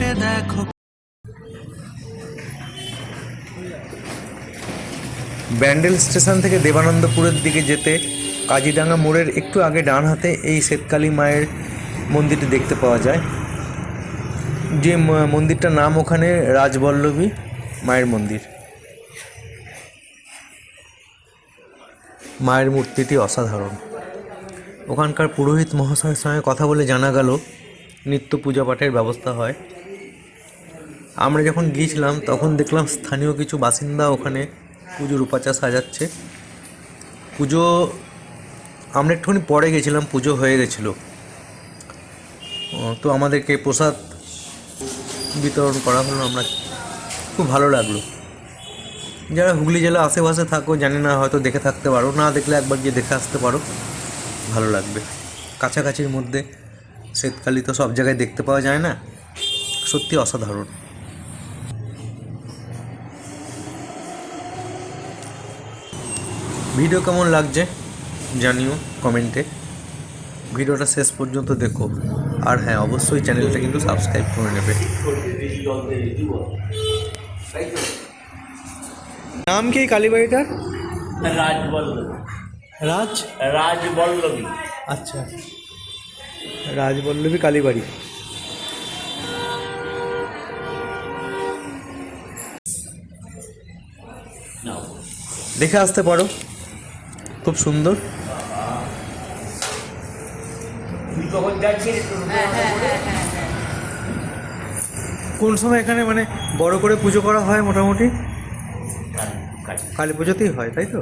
দেখো। ব্যান্ডেল স্টেশন থেকে দেবানন্দপুরের দিকে যেতে কাজিডাঙ্গা মোড়ের একটু আগে ডান হাতে এই শ্বেতকালী মায়ের মন্দিরটি দেখতে পাওয়া যায়। যে মন্দিরটার নাম ওখানে রাজবল্লভী মায়ের মন্দির। মায়ের মূর্তিটি অসাধারণ। ওখানকার পুরোহিত মহাশয়ের সঙ্গে কথা বলে জানা গেল নিত্য পূজা পাঠের ব্যবস্থা হয়। আমরা যখন গিয়েছিলাম, তখন দেখলাম স্থানীয় কিছু বাসিন্দা ওখানে পুজোর উপাচার সাজাচ্ছে। পুজো, আমরা একটুখানি পরে গেছিলাম, পুজো হয়ে গেছিল। তো আমাদেরকে প্রসাদ বিতরণ করা হলো, আমরা খুব ভালো লাগল। যারা হুগলি জেলা আশেপাশে থাকো, জানি না, হয়তো দেখে থাকতে পারো, না দেখলে একবার গিয়ে দেখে আসতে পারো। ভালো লাগবে। কাছাকাছির মধ্যে শ্বেতকালী তো সব জায়গায় দেখতে পাওয়া যায় না। সত্যি অসাধারণ। ভিডিও কেমন লাগছে জানিও কমেন্টে। ভিডিওটা শেষ পর্যন্ত দেখো। আর হ্যাঁ অবশ্যই চ্যানেলটা কিন্তু সাবস্ক্রাইব করে নেবে। নাম কি কালীবাড়িটার? রাজবল্লভী। রাজ? রাজবল্লভী। আচ্ছা। রাজবল্লভী কালীবাড়ি। দেখে আসতে পারো। খুব সুন্দর। কোন সময় এখানে মানে বড় করে পুজো করা হয় মোটামুটি? কালী পুজোতেই হয় তাই তো?